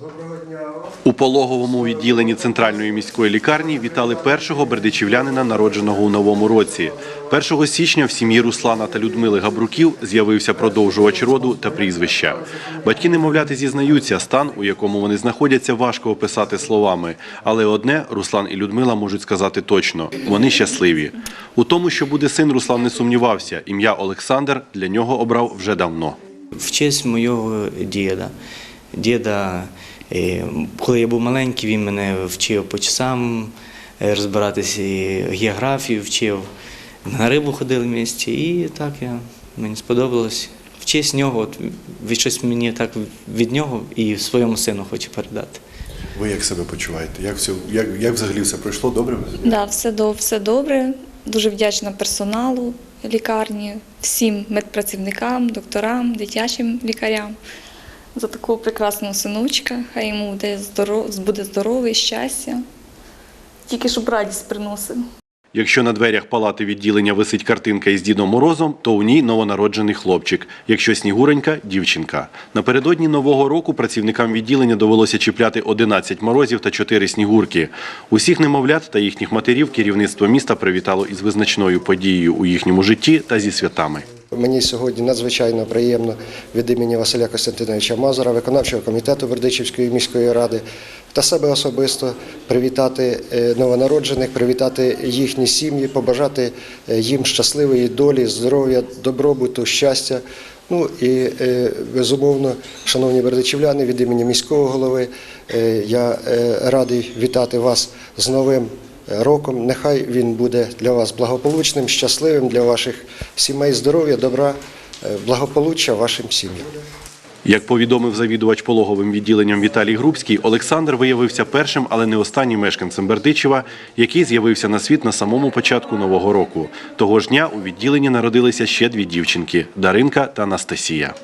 Доброго дня. У пологовому відділенні центральної міської лікарні вітали першого бердичівлянина, народженого у новому році. 1 січня в сім'ї Руслана та Людмили Габруків з'явився продовжувач роду та прізвища. Батьки немовляти зізнаються, стан, у якому вони знаходяться, важко описати словами. Але одне Руслан і Людмила можуть сказати точно: вони щасливі. У тому, що буде син, Руслан не сумнівався. Ім'я Олександр для нього обрав вже давно. в честь моєго діда. Діда, коли я був маленький, він мене вчив по часам е, розбиратися, і географію вчив. На рибу ходили в місті, і так я, мені сподобалось. В честь нього, от, від щось мені так від нього і своєму сину хочу передати. Ви як себе почуваєте? Як, все, як, як взагалі все пройшло? Добре? Да, все, все добре. Дуже вдячна персоналу лікарні, всім медпрацівникам, докторам, дитячим лікарям за такого прекрасного синочка. Хай йому буде, здоров... буде здоровий, щастя. Тільки щоб радість приносив. Якщо на дверях палати відділення висить картинка із Дідом Морозом, то у ній новонароджений хлопчик. Якщо снігуренька дівчинка. Напередодні нового року працівникам відділення довелося чіпляти 11 морозів та 4 снігурки. Усіх немовлят та їхніх матерів керівництво міста привітало із визначною подією у їхньому житті та зі святами. Мені сьогодні надзвичайно приємно від імені Василя Костянтиновича Мазура, виконавчого комітету Бердичівської міської ради та себе особисто привітати е, новонароджених, привітати їхні сім'ї, побажати е, їм щасливої долі, здоров'я, добробуту, щастя. Ну і е, безумовно, шановні бердичівляни, від імені міського голови, я радий вітати вас з новим роком. Нехай він буде для вас благополучним, щасливим для ваших сімей, здоров'я, добра, е, благополуччя вашим сім'ям. Як повідомив завідувач пологовим відділенням Віталій Грубський, Олександр виявився першим, але не останнім мешканцем Бердичева, який з'явився на світ на самому початку нового року. Того ж дня у відділенні народилися ще дві дівчинки Даринка та Анастасія.